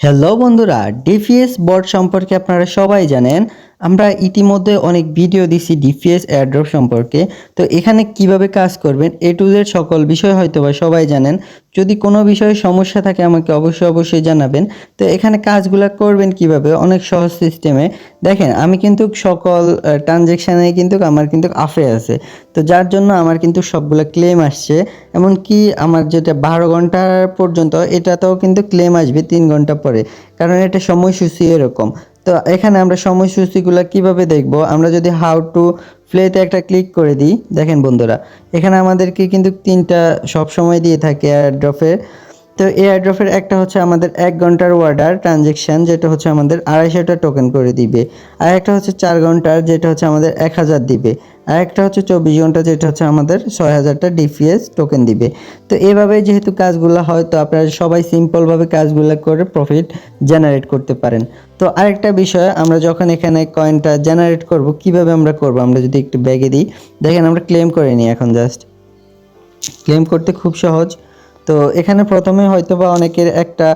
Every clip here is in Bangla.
হ্যালো বন্ধুরা ডিপিএস বোর্ড সম্পর্কে আপনারা সবাই জানেন। আমরা ইতিমধ্যে অনেক ভিডিও দিছি ডিপিএস এয়ারড্রপ সম্পর্কে। তো এখানে কীভাবে কাজ করবেন? এ টু জেড সকল বিষয় হয়তো বা সবাই জানেন। যদি কোনো বিষয়ে সমস্যা থাকে আমাকে অবশ্যই অবশ্যই জানাবেন। তো এখানে কাজগুলো করবেন কীভাবে? অনেক সহজ সিস্টেমে দেখেন, আমি কিন্তু সকল ট্রানজেকশানে কিন্তু আমার কিন্তু আফে আছে। তো যার জন্য আমার কিন্তু সবগুলো ক্লেম আসছে। এমনকি আমার যেটা বারো ঘণ্টা পর্যন্ত, এটাতেও কিন্তু ক্লেম আসবে তিন ঘণ্টা পরে। কারণ এটা সময়সূচি এরকম। তো এখানে আমরা সময়সূচিগুলো কীভাবে দেখব? আমরা যদি হাউ টু প্লেতে একটা ক্লিক করে দিই, দেখেন বন্ধুরা, এখানে আমাদেরকে কিন্তু তিনটা সব সময় দিয়ে থাকে এয়ারড্রপে তো এয়ারড্রপের একটা হচ্ছে আমাদের এক ঘণ্টার অর্ডার ট্রানজেকশান যেটা হচ্ছে আমাদের আড়াইশোটা টোকেন করে দিবে। আর একটা হচ্ছে চার ঘণ্টার, যেটা হচ্ছে আমাদের এক হাজার দিবে। আর একটা হচ্ছে চব্বিশ ঘণ্টা, যেটা হচ্ছে আমাদের ছয় হাজারটা ডিপিএস টোকেন দিবে। তো এভাবে যেহেতু কাজগুলো হয়, তো আপনারা সবাই সিম্পলভাবে কাজগুলো করে প্রফিট জেনারেট করতে পারেন। তো আরেকটা বিষয়, আমরা যখন এখানে কয়েনটা জেনারেট করব, কীভাবে আমরা করব, আমরা যদি একটু ব্যাগে দিই। দেখেন আমরা ক্লেম করে নিই এখন জাস্ট ক্লেম করতে খুব সহজ। তো এখানে প্রথমে হয়তো বা অনেকের একটা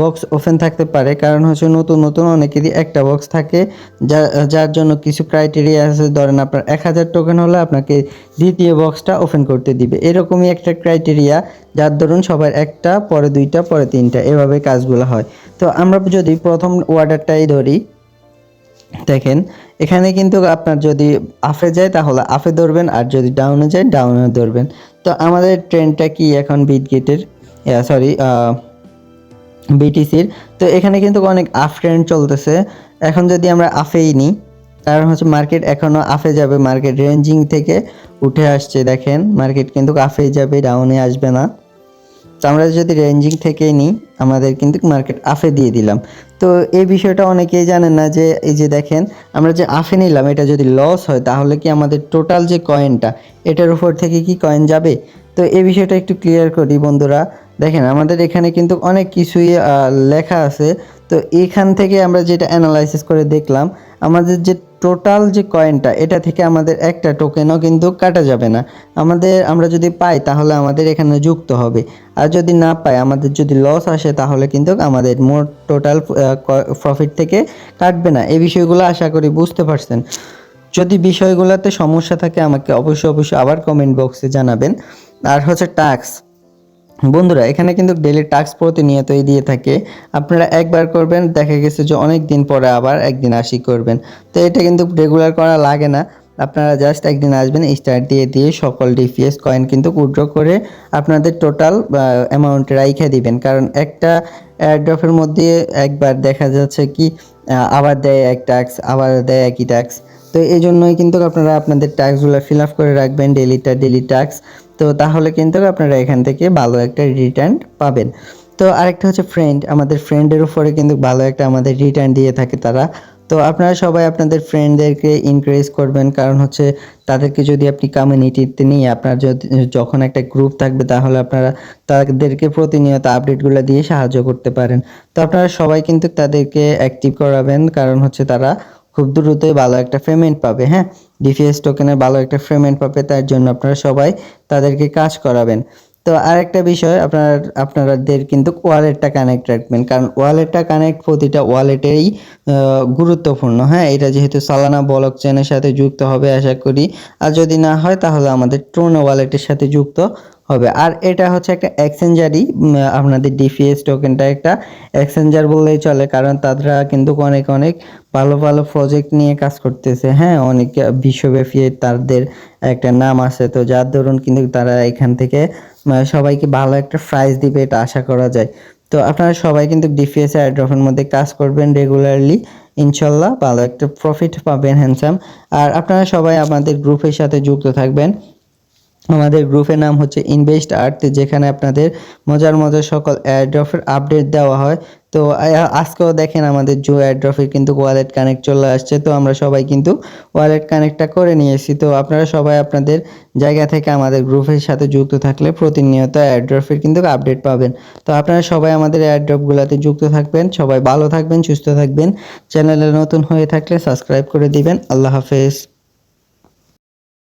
বক্স ওপেন থাকতে পারে, কারণ হচ্ছে নতুন নতুন অনেকেরই একটা বক্স থাকে, যা, যার জন্য কিছু ক্রাইটেরিয়া আছে। ধরেন আপনার এক হাজার টোকেন হলে আপনাকে দ্বিতীয় বক্সটা ওপেন করতে দিবে। এরকমই একটা ক্রাইটেরিয়া যার ধরুন সবার একটা, পরে দুইটা, পরে তিনটা, এভাবে কাজগুলো হয়। তো আমরা যদি প্রথম অর্ডারটাই ধরি দেখেন, এখানে কিন্তু আপনার যদি আফে যায় তাহলে আফে ধরবেন আর যদি ডাউনে যায় ডাউনে ধরবেন। তো আমাদের ট্রেনটা কি এখন বিটগেটের সরি বিটিসির তো এখানে কিন্তু অনেক আফ ট্রেন্ড চলতেছে। এখন যদি আমরা আফেই নিই, কারণ হচ্ছে মার্কেট এখনও আফে যাবে। মার্কেট রেঞ্জিং থেকে উঠে আসছে, দেখেন। মার্কেট কিন্তু আফেই যাবে ডাউনে আসবে না। তো আমরা যদি রেঞ্জিং থেকেই নিই, আমাদের কিন্তু মার্কেট আফে দিয়ে দিলাম। তো এই বিষয়টা অনেকেই জানেন না যে, এই যে দেখেন, আমরা যে আফে নিলাম, এটা যদি লস হয়, তাহলে কি আমাদের টোটাল যে কয়েনটা এটার উপর থেকে কি কয়েন যাবে? তো এই বিষয়টা একটু ক্লিয়ার করি বন্ধুরা। দেখেন, আমাদের এখানে কিন্তু অনেক কিছুই লেখা আছে। তো এখান থেকে আমরা যেটা অ্যানালাইসিস করে দেখলাম, আমাদের যে টোটাল যে কয়েনটা এটা থেকে আমাদের একটা টোকেনও কিন্তু কাটা যাবে না। আমাদের, আমরা যদি পাই, তাহলে আমাদের এখানে যুক্ত হবে। আর যদি না পাই, আমাদের যদি লস আসে, তাহলে কিন্তু আমাদের মোট টোটাল প্রফিট থেকে কাটবে না। এই বিষয়গুলো আশা করি বুঝতে পারছেন। যদি বিষয়গুলোতে সমস্যা থাকে, আমাকে অবশ্যই অবশ্যই আবার কমেন্ট বক্সে জানাবেন। আর হচ্ছে টাস্ক বন্ধুরা, এখানে কিন্তু ডেলি টাস্ক প্রতিনিয়তই দিয়ে থাকে। আপনারা একবার করবেন, দেখা গেছে যে অনেক দিন পরে আবার একদিন আসি করবেন। তো এটা কিন্তু রেগুলার করা লাগে না। আপনারা জাস্ট একদিন আসবেন স্টার্ট দিয়ে দিয়ে সকল ডিপিএস কয়েন কিন্তু উইথড্র করে আপনাদের টোটাল অ্যামাউন্ট রাইখে দিবেন। কারণ একটা এয়ারড্রপের মধ্যে একবার দেখা যাচ্ছে কি আবার দেয় এক ট্যাক্স আবার দেয় একই ট্যাক্স তো এই জন্যই কিন্তু আপনারা আপনাদের ট্যাক্সগুলো ফিল আপ করে রাখবেন ডেলিটা ডেলি ট্যাক্স তো তাহলে কিন্তু আপনারা এখান থেকে ভালো একটা রিটার্ন পাবেন। তো আরেকটা হচ্ছে ফ্রেন্ড আমাদের ফ্রেন্ডের উপরে কিন্তু ভালো একটা আমাদের রিটার্ন দিয়ে থাকে তারা। তো আপনারা সবাই আপনাদের ফ্রেন্ডদেরকে ইনকারেজ করবেন, কারণ হচ্ছে তাদেরকে যদি আপনি কমিউনিটিতে নিয়ে আপনার যদি, যখন একটা গ্রুপ থাকবে, তাহলে আপনারা তাদেরকে প্রতিনিয়ত আপডেটগুলো দিয়ে সাহায্য করতে পারেন। তো আপনারা সবাই কিন্তু তাদেরকে অ্যাক্টিভ করাবেন, কারণ হচ্ছে তারা খুব দ্রুতই ভালো একটা পেমেন্ট পাবে হ্যাঁ? ডিপিএস টোকেনের ভালো একটা পেমেন্ট পাবে, তার জন্য আপনারা সবাই তাদেরকে কাজ করাবেন। তো আরেকটা বিষয়, আপনার আপনাদের কিন্তু ওয়ালেটটা কানেক্ট রাখবেন, কারণ ওয়ালেটটা কানেক্ট প্রতিটা ওয়ালেটেরই গুরুত্বপূর্ণ হ্যাঁ? এটা যেহেতু সালানা ব্লক চেনের সাথে যুক্ত হবে, আশা করি। আর যদি না হয়, তাহলে আমাদের ট্রোনো ওয়ালেটের সাথে যুক্ত হবে। আর এটা হচ্ছে একটা এক্সচেঞ্জারই আপনাদের ডিপিএস টোকেনটা একটা এক্সচেঞ্জার বললেই চলে, কারণ তারা কিন্তু অনেক অনেক ভালো ভালো প্রজেক্ট নিয়ে কাজ করতেছে। হ্যাঁ অনেক বিশ্বব্যাপী তাদের একটা নাম আছে। তো যার দরুন কিন্তু তারা এখান থেকে সবাইকে ভালো একটা প্রাইজ দিবে, এটা আশা করা যায়। তো আপনারা সবাই কিন্তু ডিপিএস এয়ারড্রপের মধ্যে কাজ করবেন রেগুলারলি ইনশাল্লাহ ভালো একটা প্রফিট পাবেন হ্যান্ডসাম আর আপনারা সবাই আমাদের গ্রুপের সাথে যুক্ত থাকবেন। আমাদের গ্রুপের নাম হচ্ছে ইনভেস্ট আর্ট যেখানে আপনাদের মজার মজার সকল এয়ারড্রপের আপডেট দেওয়া হয়। তো আজকেও দেখেন আমাদের জো এয়ারড্রপের কিন্তু ওয়ালেট কানেক্ট চলে আসছে। তো, আমরা সবাই কিন্তু ওয়ালেট কানেক্টটা করে নিয়েছি। তো, আপনারা সবাই আপনাদের জায়গা থেকে আমাদের গ্রুপের সাথে যুক্ত থাকলে প্রতিনিয়ত এয়ারড্রপের কিন্তু আপডেট পাবেন। তো, আপনারা সবাই আমাদের এয়ারড্রপগুলোতে যুক্ত থাকবেন। সবাই ভালো থাকবেন, সুস্থ থাকবেন। চ্যানেলে নতুন হয়ে থাকলে সাবস্ক্রাইব করে দিবেন। আল্লাহ হাফেজ।